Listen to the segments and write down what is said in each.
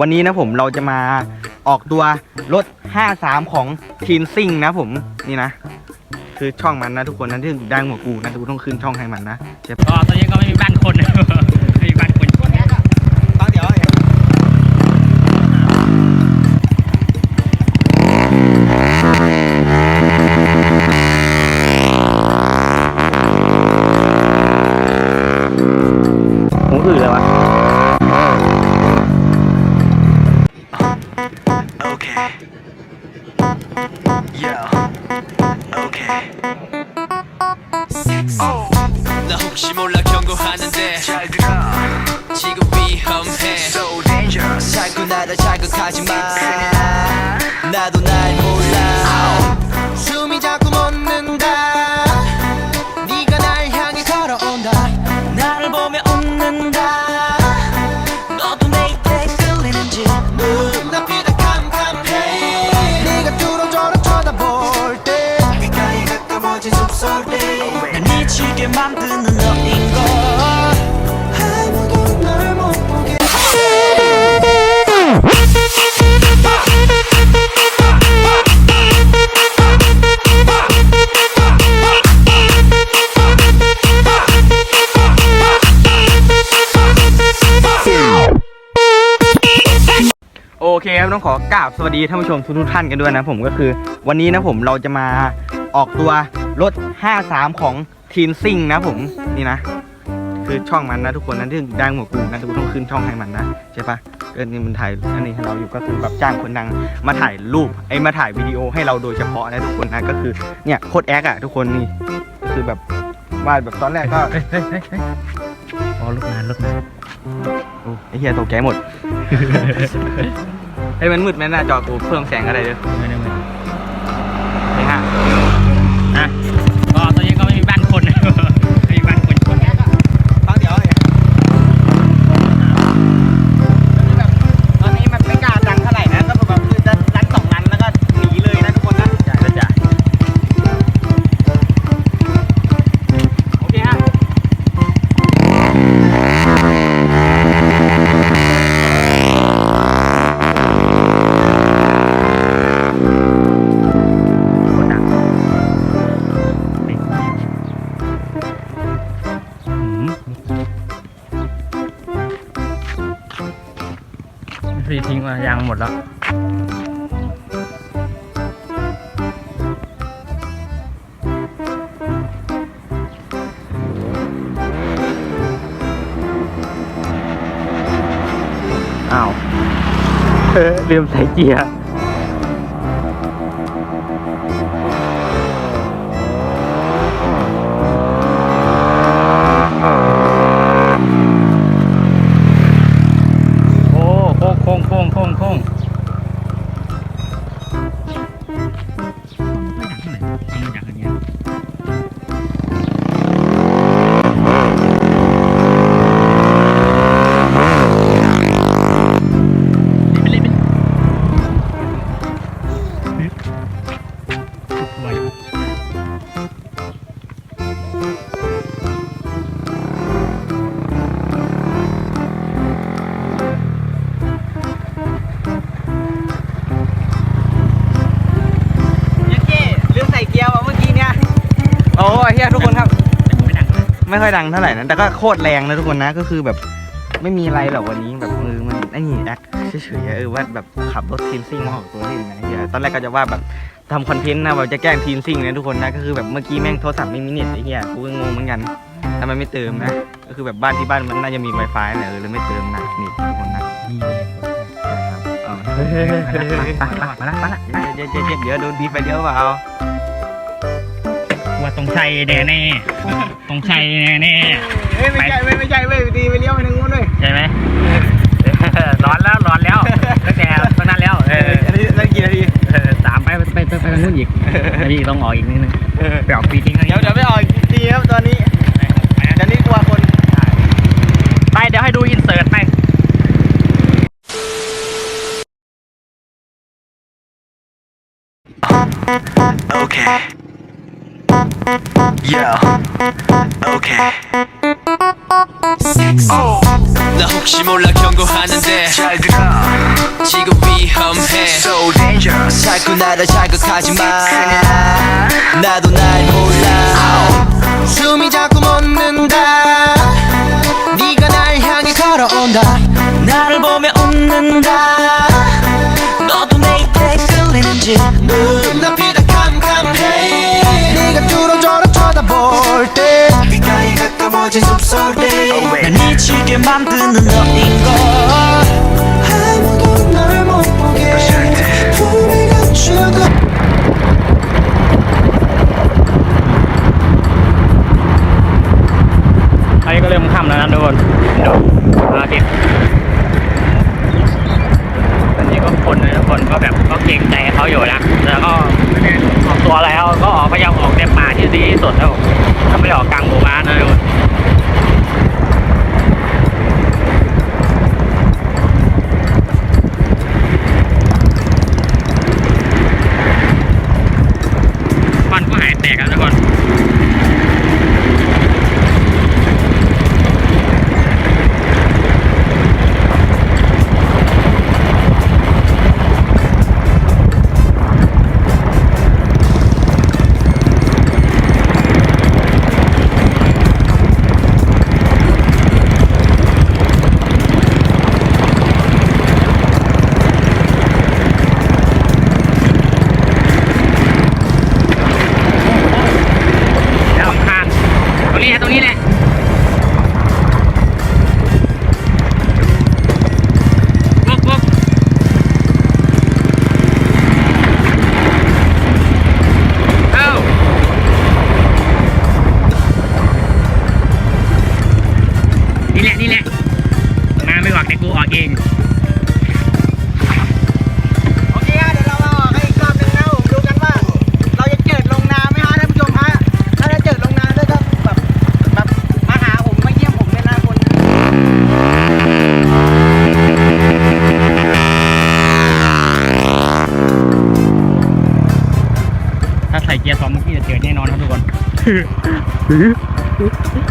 วันนี้นะผมเราจะมาออกตัวรถ 53 ของทีนซิ่งนะผมนี่นะ คือช่องมันนะทุกคนนะที่ดังกว่ากูนะกูต้องขึ้นช่องให้มันนะเจ็บก็ตอนนี้ก็ไม่มีบ้านคน Okay. 나 혹시 몰라 경고하는데. 잘 들어. 지금 위험해. So dangerous. 자꾸 나를 자극하지 마. 나도 날 몰라 미치게 만드는 너인 걸 아무도 날 못 보게โอเคครับต้องขอกราบสวัสดีท่านผู้ชมทุกๆท่านกันด้วยนะผมก็คือ วันนี้นะผมเราจะมาออกตัวรถ 53 ของ ทีนซิ่งนะผมนี่นะ คือช่องมันนะทุกคนนะที่ดังกว่ากูนะกูต้องขึ้นช่องให้มันนะใช่ปะเออนี่มันถ่ายอันนี้ให้เราอยู่ก็คือแบบจ้างคนดังมาถ่ายรูปไอ้ยมาถ่ายวิดีโอให้เราโดยเฉพาะนะทุกคนนะก็คือเนี่ยโคตรแอคอะทุกคนนี่คือแบบวาดแบบตอนแรกก็เฮ้ยเฮ้ยเฮ้ยเฮ้ยอ๋อลูกนานลูกนานโอ้ไอ้เฮียตกใจหมดเฮ้ยมันมืดไหมหน้าจอกูเพิ่มแสงอะไรเลยไม่ได้ไม่ ฟรีทิ้งมายางหมดแล้วอ้าวลืมใส่เกียร์ โอ้ยเฮียทุกคนครับไม่ดังเลยไม่ค่อยดังเท่าไหร่นะแต่ก็โคตรแรงนะทุกคนนะก็คือแบบไม่มีอะไรหรอกวันนี้แบบเออมันไอ้นี่แอคเฉยๆอะเออว่าแบบขับรถทีมซิ่งมาออกตัวที่ไหนเฮียตอนแรกก็จะว่าแบบทำคอนเทนต์นะแบบจะแกล้งทีมซิ่งนะทุกคนนะก็คือแบบเมื่อกี้แม่งโทรศัพท์ไม่มีเน็ตไอ้เหี้ยกูก็งงเหมือนกันทำไมไม่เติมนะก็คือแบบบ้านที่บ้านมันน่าจะมี Wi-Fi แหละเออเลยไม่เติมนะนี่ทุกคนนะนี่นะครับเอามาละมาละมาละเดี๋ยวเดี๋ยวเดี๋ยวเดี๋ยวโดนบีบไปเดี๋ยวเปล่า ว่าตรงชัยแน่แน่ตรงชัยแน่แน่เฮ้ยไม่ใช่ไม่ไม่ใช่เว้ยดีไปเลี้ยวไปทางนู้นด้วยใช่ไหมร้อนแล้วร้อนแล้วตั้งแต่ตอนนั้นแล้วเอออันนี้นั่นกี่นาทีเออสามไปไปไปไปทางนู้นอีกอันนี้ต้องออกอีกนิดนึงเออไปออกปีทิ้งเดี๋ยวเดี๋ยวไปออกอีกทีครับตอนนี้เดี๋ยวนี้กลัวคนไปเดี๋ยวให้ดูอินเสิร์ตไป Okay. Yo. Okay. Oh. 나 혹시 몰라 경고하는데. 잘 들어. 지금 위험해. So dangerous. 자꾸 나를 자극하지 마. 나도 날 몰라. 숨이 자꾸 멎는다. 네가 날 향해 걸어온다. 나를 보며 웃는다. 너도 내 입에 끌리는지 가까워진 숨소리 날 미치게 만드는 너인 걸 아무도 널 못 보게 품에 감추고 อันนี้ก็เริ่มค่ำแล้วนะทุกคนเดี๋ยวอาทิตย์ตอนนี้ก็คนนะทุกคนก็แบบก็เกรงใจเขาอยู่นะแล้วก็ออกตัวแล้วก็ออกพยายามออกในป่าที่ดีที่สุดแล้วก็ไม่ได้ออกกลางหมู่บ้านนะทุกคน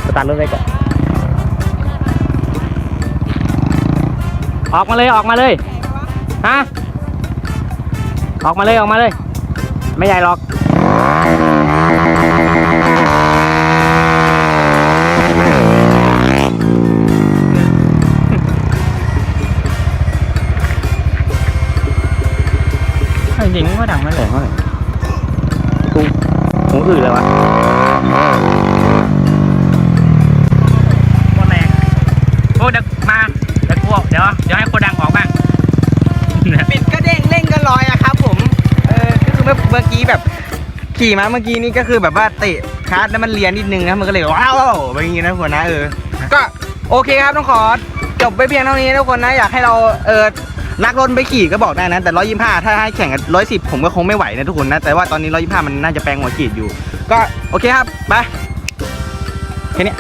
สตาร์ทรถไว้ก่อน ออกมาเลยออกมาเลย ฮะ ออกมาเลยออกมาเลย ไม่ใหญ่หรอกจริงๆก็ดังไม่แรงเท่าไหร่กูหูอื่นเลยวะ มาเดี๋ยวกูเดี๋ยวเดี๋ยวให้โคดังออกบ้าง ปิดก็เด้งเร่งก็ลอยอะครับผม เออก็คือเมื่อเมื่อกี้แบบ ขี่มาเมื่อกี้นี่ก็คือแบบว่าเตะคาร์ดแล้วมันเลียนนิดนึงนะมันก็เลยว้าวแบบนี้นะทุกคนะเออ ก็โอเคครับต้องขอจบไปเพียงเท่านี้ทุกคนนะอยากให้เราเออนักรถไปขี่ก็บอกได้นะ แต่ร้อยยี่ห้าถ้าให้แข่งกับร้อยสิบผมก็คงไม่ไหวนะทุกคนนะ แต่ว่าตอนนี้ร้อยยี่ห้ามันน่าจะแปลงหัวขีดอยู่ ก็โอเคครับไปแค่นี้